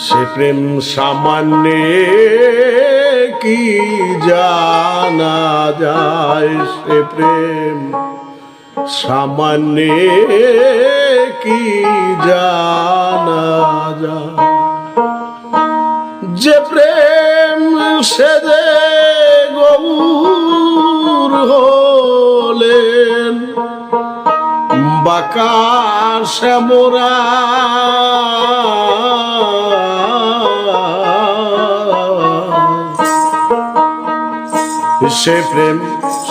সে প্রেম সামান্য কি জানা যায়? সে প্রেম সামান্য কি জানা যায়? যে প্রেম সে যে গৌর হলেন বাঁকা শ্যামরা সে প্রেম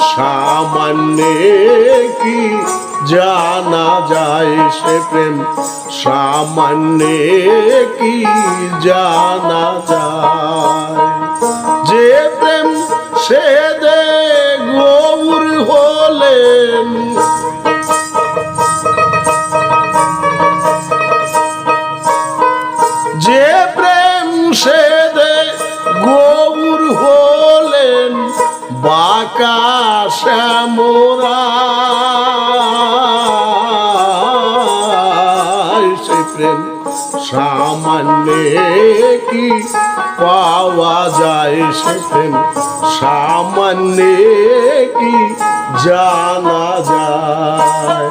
সামান্য কি জানা যায়? সে প্রেম সামান্য কি জানা যায়? শ্যামরা সে প্রেম সামান্যে কি পাওয়া যায়? সে প্রেম সামান্যে কি জানা যায়?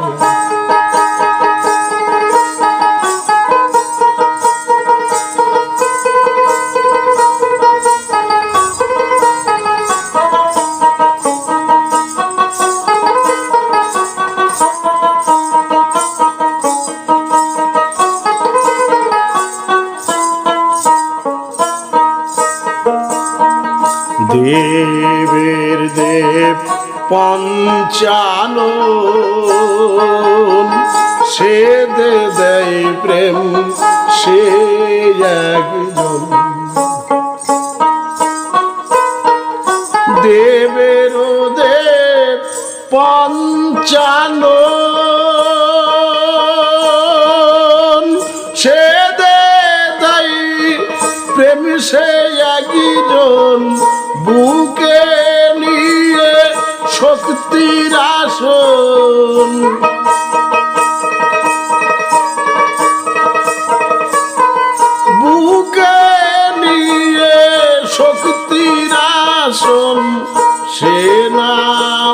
আসন। বুকে শক্তির আসন, সে না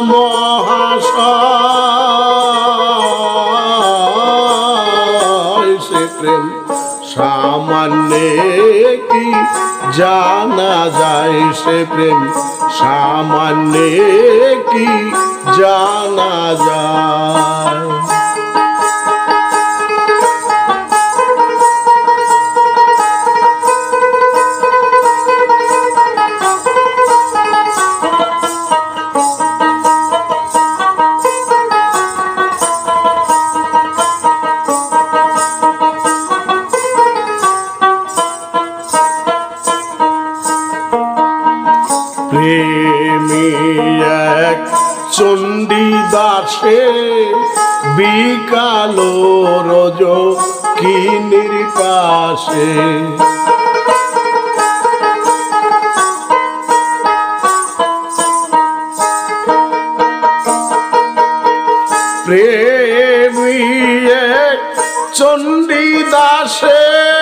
মহাশয়। প্রেম সামান্য কি জানা যায়? সে প্রেম সামান্য কি জানা যায় চণ্ডী দাসে।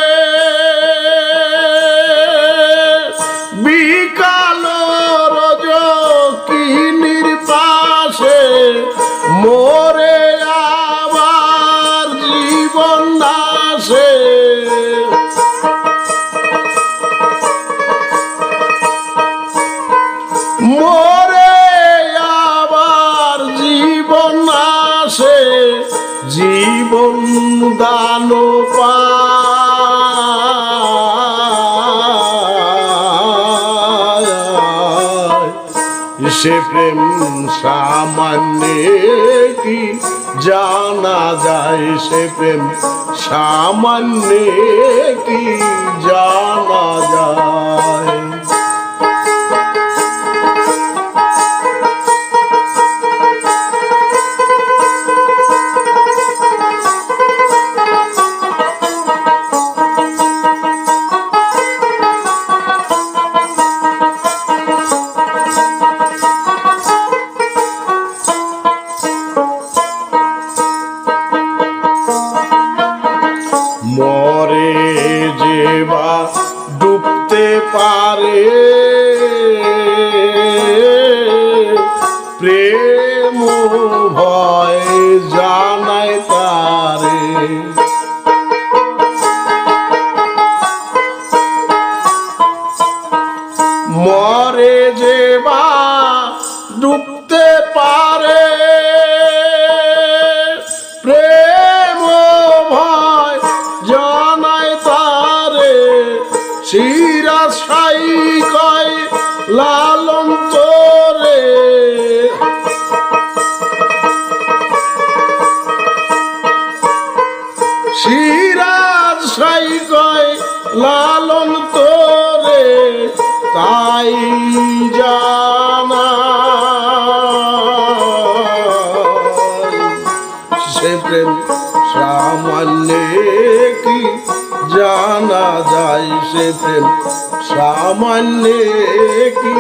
সে প্রেম সামান্য কি জানা যায়? সে প্রেম সামান্য কি জানা যায়? কি জানা যায় সে সামান্য কি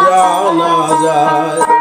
জানা যায়?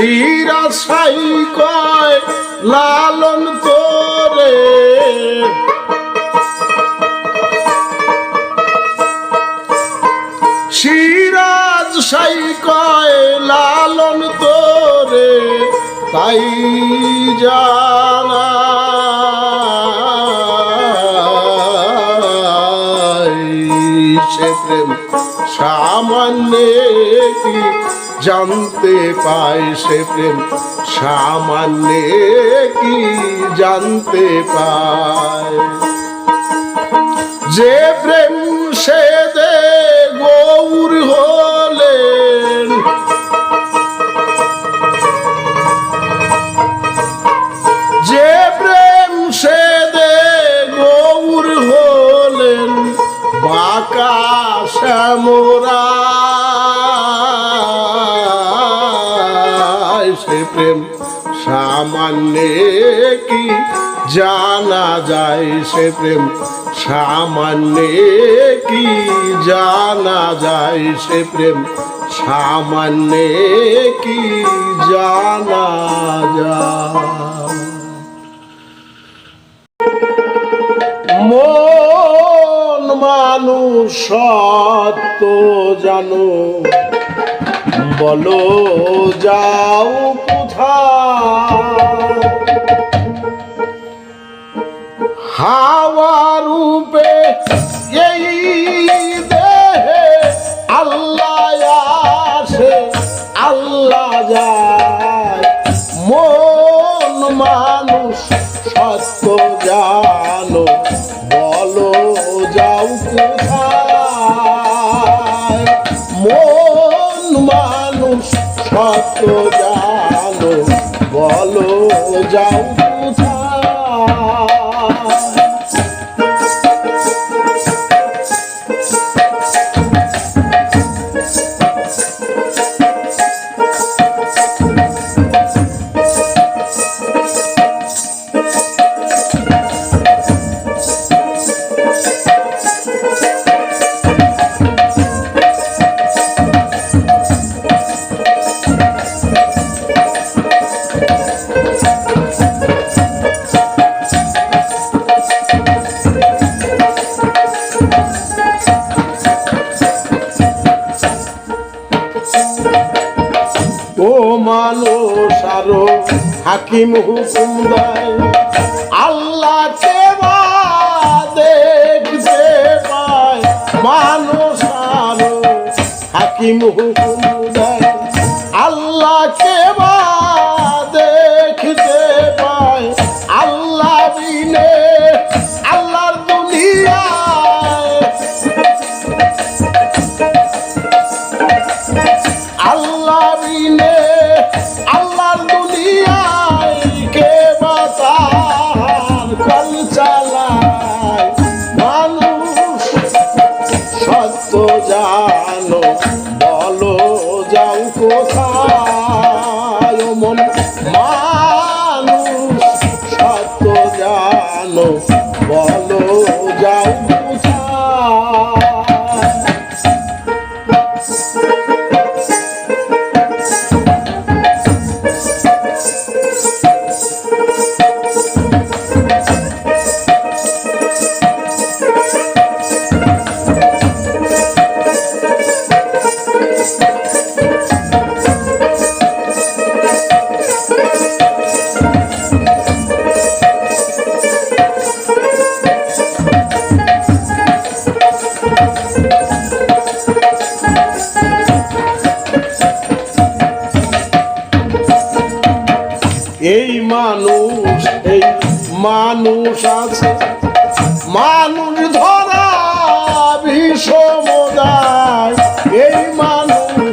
শিরা সাই কয়, লালন তোরে। সিরাজ সাই কয়, লালন তোরে, তাই জানা সে প্রেম সামান্য কি জানতে পায় সে প্রেম সামান্য কি জানতে পায়? যে প্রেম সে দে গৌর যায় সে প্রেম। সামান্য কি জানা যায় সে প্রেম? সামান্য কি জানা যায়? মন মানুষ সত্য জানো। বলো যাও কোথায়? হাওয়া রূপে এই দেহে আল্লাহ আসে, আল্লাহ যায়। মন মানুষ সত্য জানো, বলো যাও কোথায়? মন মানুষ সত্য জানো, বলো যাও হাকিম হুসুন্দর আল্লাহ সেবা মানুষ হাকিম হুসুন্দর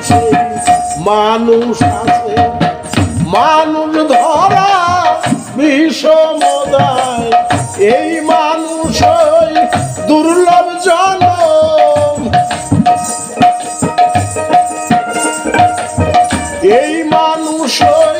আছে মানুষ আছে মানুষ ধরা বিষমদায় এই মানুষই দুর্লভ জন এই মানুষই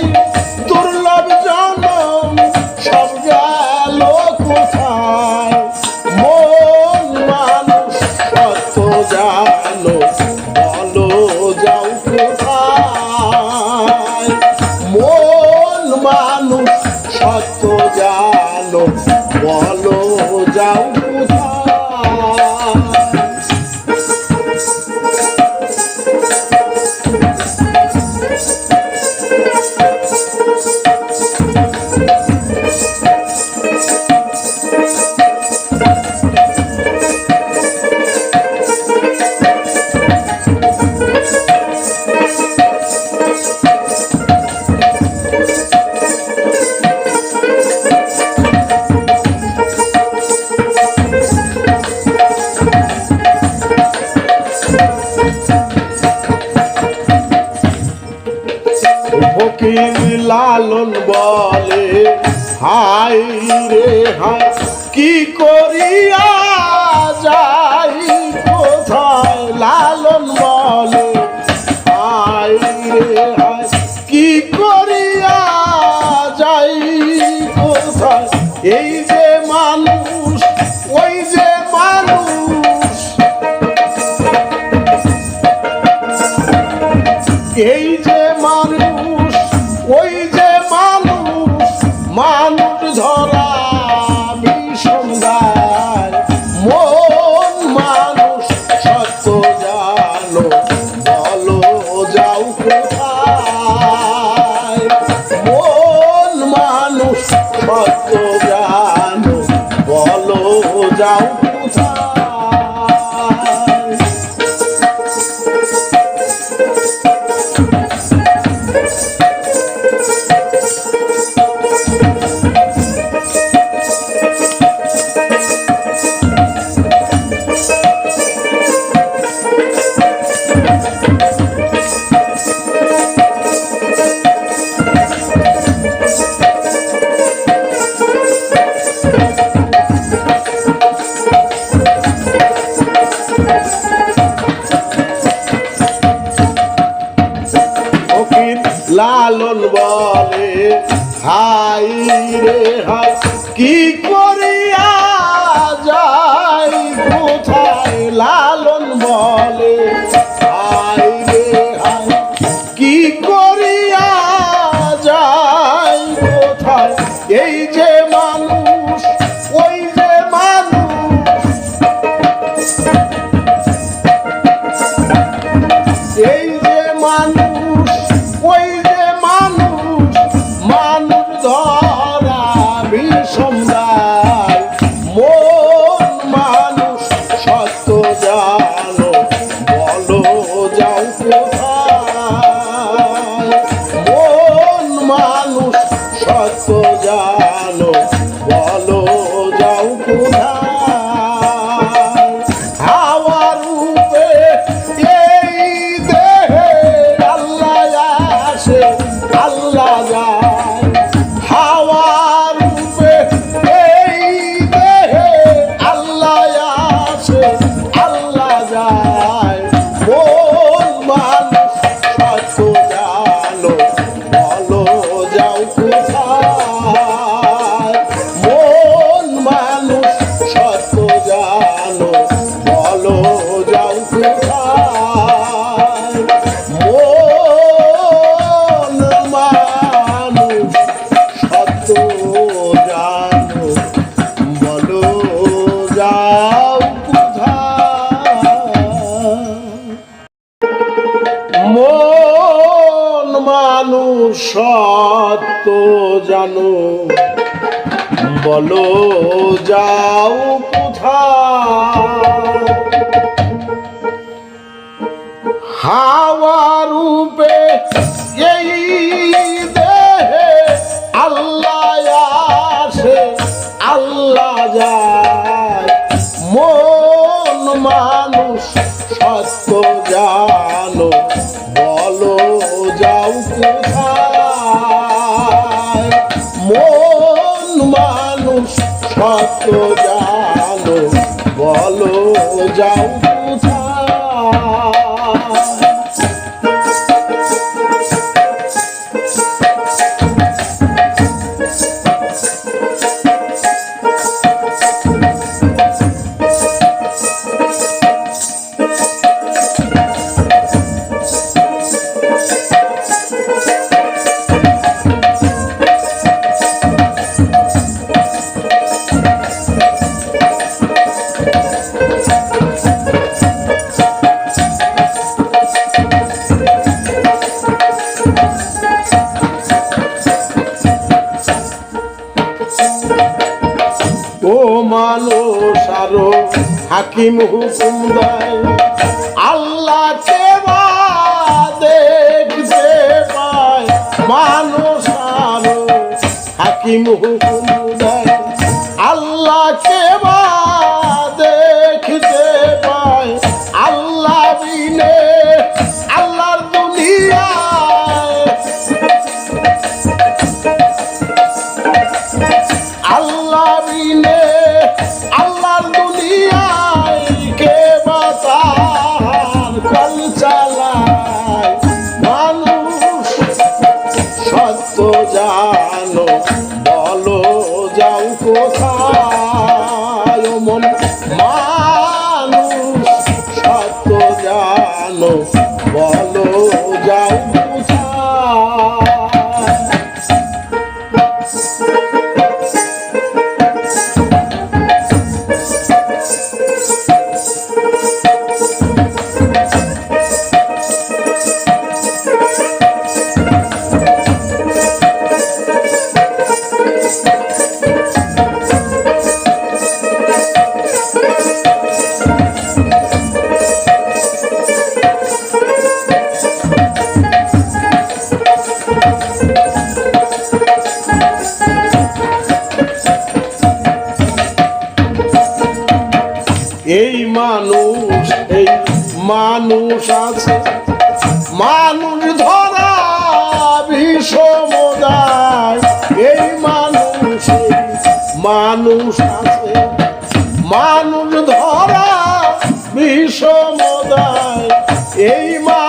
সত্য জানো। বলো, যাও কোথায়? হাওয়া রূপে এই দেহে আল্লাহ আসে, আল্লাহ যায়। মন মানুষ সত্য জানো। বলো, যাও কোথায়? মন মানুষ সত্য জানো বলো যাও কোথায়? হাকিম হুকুম দেয় আল্লাহ সেবা দেখতে পায় মানুষ আরও হাকিম হুকুম সমুদায় এই মানুষ মানুষ আছে। মানুষ ধরা বিষমদায় এই মানুষ